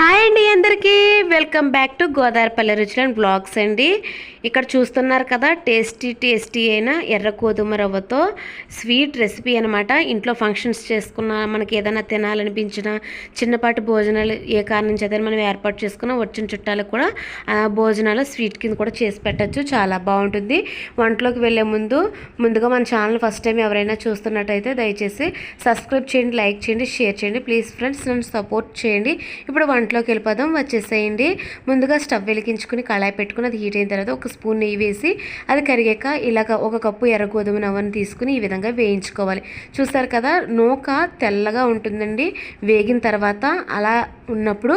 Hi అండి అందరికీ. Welcome back to గోదావరిపల్లి రుచులు అండ్ బ్లాగ్స్ అండి. ఇక్కడ చూస్తున్నారు కదా టేస్టీ టేస్టీ అయిన ఎర్ర గోధుమ రవ్వతో స్వీట్ రెసిపీ అనమాట ఇంట్లో ఫంక్షన్స్ చేసుకున్న మనకి ఏదైనా తినాలనిపించిన చిన్నపాటి భోజనాలు ఏ కారణం చేత మనం ఏర్పాటు చేసుకున్న వచ్చిన చుట్టాలకు కూడా భోజనాలు స్వీట్ కింద కూడా చేసి పెట్టచ్చు. చాలా బాగుంటుంది. వంటలోకి వెళ్ళే ముందు ముందుగా మన ఛానల్ ఫస్ట్ టైం ఎవరైనా చూస్తున్నట్టయితే దయచేసి సబ్స్క్రైబ్ చేయండి లైక్ చేయండి షేర్ చేయండి. ప్లీజ్ ఫ్రెండ్స్ నన్ను సపోర్ట్ చేయండి. ఇప్పుడు వంటలోకి వెళ్ళిపోదాం వచ్చేసేయండి. ముందుగా స్టవ్ వెలిగించుకుని కళాయి పెట్టుకుని అది హీట్ అయిన తర్వాత ఒక స్పూన్ నెయ్యి వేసి అది కరిగాక ఇలాగ ఒక కప్పు ఎర్ర గోధుమ నవ్వను తీసుకుని ఈ విధంగా వేయించుకోవాలి. చూస్తారు కదా నూక తెల్లగా ఉంటుందండి. వేగిన తర్వాత అలా ఉన్నప్పుడు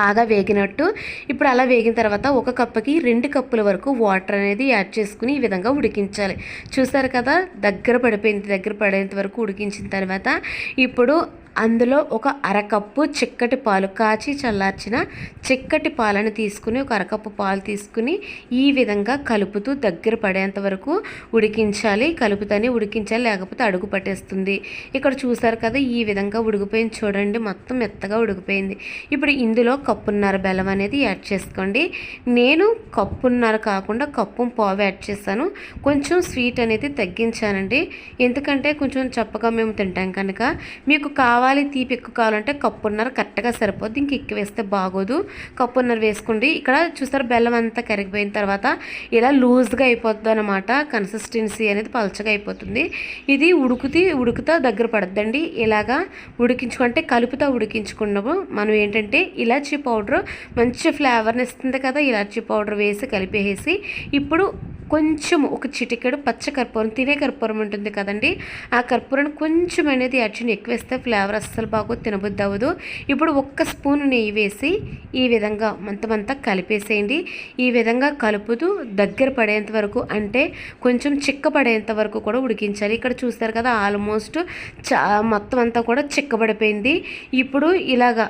బాగా వేగినట్టు. ఇప్పుడు అలా వేగిన తర్వాత ఒక కప్పుకి రెండు కప్పుల వరకు వాటర్ అనేది యాడ్ చేసుకుని ఈ విధంగా ఉడికించాలి. చూసారు కదా దగ్గర పడిపోయింది దగ్గర పడేంత వరకు ఉడికించిన తర్వాత ఇప్పుడు అందులో ఒక అరకప్పు చిక్కటి పాలు కాచి చల్లార్చిన చిక్కటి పాలను తీసుకుని ఒక అరకప్పు పాలు తీసుకుని ఈ విధంగా కలుపుతూ దగ్గర పడేంత వరకు ఉడికించాలి. కలుపుతూనే ఉడికించాలి లేకపోతే అడుగు పట్టేస్తుంది. ఇక్కడ చూసారు కదా ఈ విధంగా ఉడికిపోయింది చూడండి మొత్తం మెత్తగా ఉడికిపోయింది. ఇప్పుడు ఇందులో కప్పున్నర బెల్లం అనేది యాడ్ చేసుకోండి. నేను కప్పున్నర కాకుండా కప్పు పావు యాడ్ చేశాను. కొంచెం స్వీట్ అనేది తగ్గించానండి. ఎందుకంటే కొంచెం చప్పగా మేము తింటాం కనుక. మీకు కావాలి కావాలి తీపి ఎక్కువ కావాలంటే కప్పున్నర కరెక్ట్గా సరిపోద్ది. ఇంక ఎక్కువ వేస్తే బాగోదు. కప్పున్నర వేసుకోండి. ఇక్కడ చూస్తారు బెల్లం అంతా కరిగిపోయిన తర్వాత ఇలా లూజ్గా అయిపోతుంది అనమాట కన్సిస్టెన్సీ అనేది పలచగా అయిపోతుంది. ఇది ఉడుకుతి ఉడుకుతా దగ్గర పడద్దండి. ఇలాగా ఉడికించుకుంటే కలుపుతా ఉడికించుకున్నాము. మనం ఏంటంటే ఇలాచీ పౌడర్ మంచి ఫ్లేవర్ని ఇస్తుంది కదా ఇలాచీ పౌడర్ వేసి కలిపేసి ఇప్పుడు కొంచెం ఒక చిటికెడు పచ్చ కర్పూరం తినే కర్పూరం ఉంటుంది కదండి. ఆ కర్పూరం కొంచెం అనేది యాక్చువల్లీ ఎక్కువ వేస్తే ఫ్లేవర్ అస్సలు బాగా తినబుద్ది అవ్వదు. ఇప్పుడు ఒక్క స్పూన్ నెయ్యి వేసి ఈ విధంగా మంతమంతా కలిపేసేయండి. ఈ విధంగా కలుపుతూ దగ్గర పడేంత వరకు అంటే కొంచెం చిక్క పడేంత వరకు కూడా ఉడికించాలి. ఇక్కడ చూస్తారు కదా ఆల్మోస్ట్ చా మొత్తం అంతా కూడా చిక్కబడిపోయింది. ఇప్పుడు ఇలాగా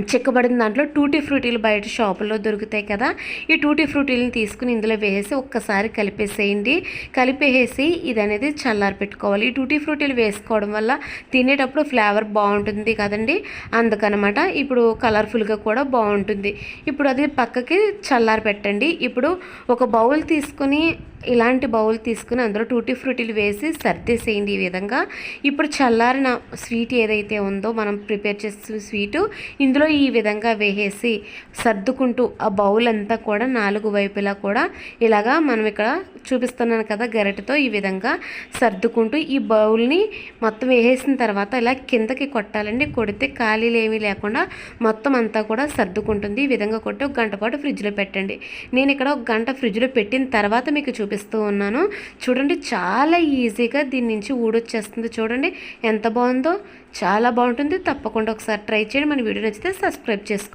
చెక్కబడిన దాంట్లో టూటీ ఫ్రూటీలు బయట షాపుల్లో దొరుకుతాయి కదా. ఈ టూటీ ఫ్రూటీలను తీసుకుని ఇందులో వేసి ఒక్కసారి కలిపేసేయండి. కలిపేసి ఇది అనేది చల్లారి పెట్టుకోవాలి. ఈ టూటీ ఫ్రూటీలు వేసుకోవడం వల్ల తినేటప్పుడు ఫ్లేవర్ బాగుంటుంది కదండి. అందుకనమాట ఇప్పుడు కలర్ఫుల్గా కూడా బాగుంటుంది. ఇప్పుడు అది పక్కకి చల్లారి పెట్టండి. ఇప్పుడు ఒక బౌల్ తీసుకుని ఇలాంటి బౌల్ తీసుకుని అందులో టూటీ ఫ్రూటీలు వేసి సర్దేసేయండి ఈ విధంగా. ఇప్పుడు చల్లారిన స్వీట్ ఏదైతే ఉందో మనం ప్రిపేర్ చేస్తున్న స్వీటు ఇందులో ఈ విధంగా వేసేసి సర్దుకుంటూ ఆ బౌల్ అంతా కూడా నాలుగు వైపులా కూడా ఇలాగా మనం ఇక్కడ చూపిస్తున్నాను కదా గరిటతో ఈ విధంగా సర్దుకుంటూ ఈ బౌల్ని మొత్తం వేసేసిన తర్వాత ఇలా కిందకి కొట్టాలండి. కొడితే ఖాళీలు ఏమీ లేకుండా మొత్తం అంతా కూడా సర్దుకుంటుంది. ఈ విధంగా కొట్టి ఒక గంట పాటు ఫ్రిడ్జ్లో పెట్టండి. నేను ఇక్కడ ఒక గంట ఫ్రిడ్జ్లో పెట్టిన తర్వాత మీకు చూపిస్తాను. చూపిస్తూ ఉన్నాను. చూడండి చాలా ఈజీగా దీని నుంచి ఊడొచ్చేస్తుంది. చూడండి ఎంత బాగుందో చాలా బాగుంటుంది. తప్పకుండా ఒకసారి ట్రై చేయండి. మన వీడియో నచ్చితే సబ్స్క్రైబ్ చేసుకోండి.